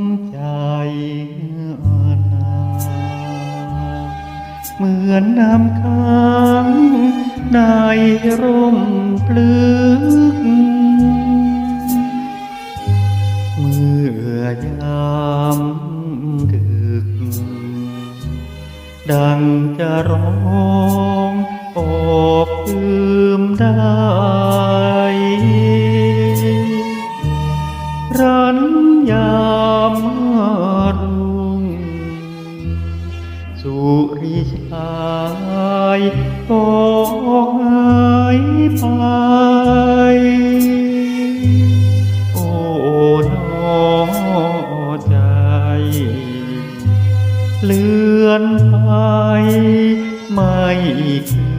ำใจอานาเหมือนน้ำค้างในร่มปลึก เมื่อยามดึก ดังจะร้องอบอืมได้ สุริชายก็หายไป โอ้นอใจ เลื่อนไปไม่คย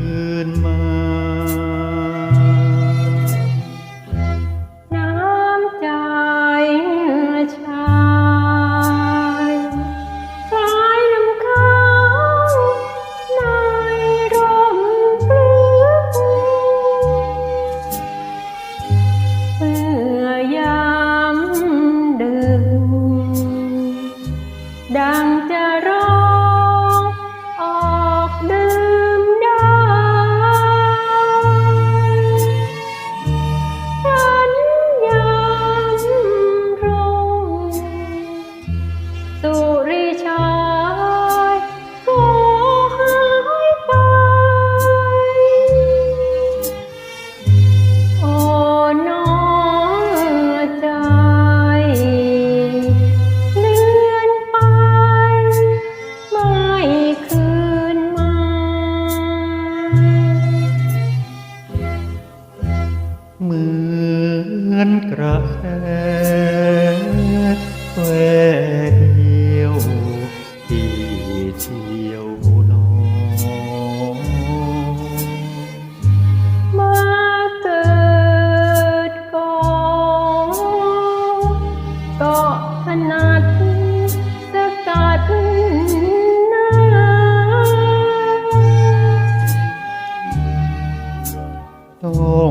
ดังใจ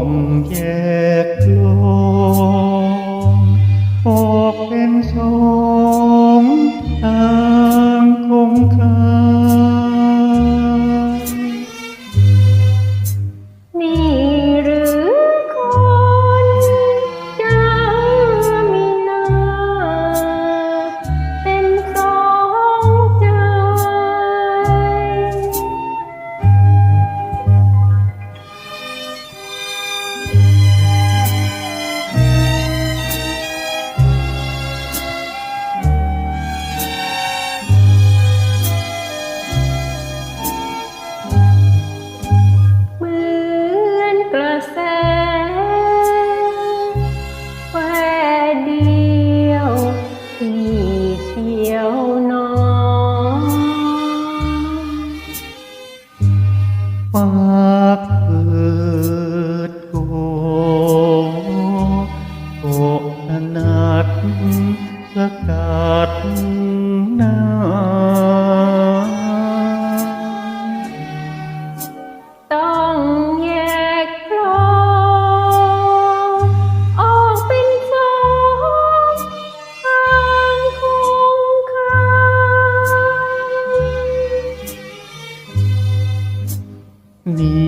ลมแยกโลก ที่ยว 你。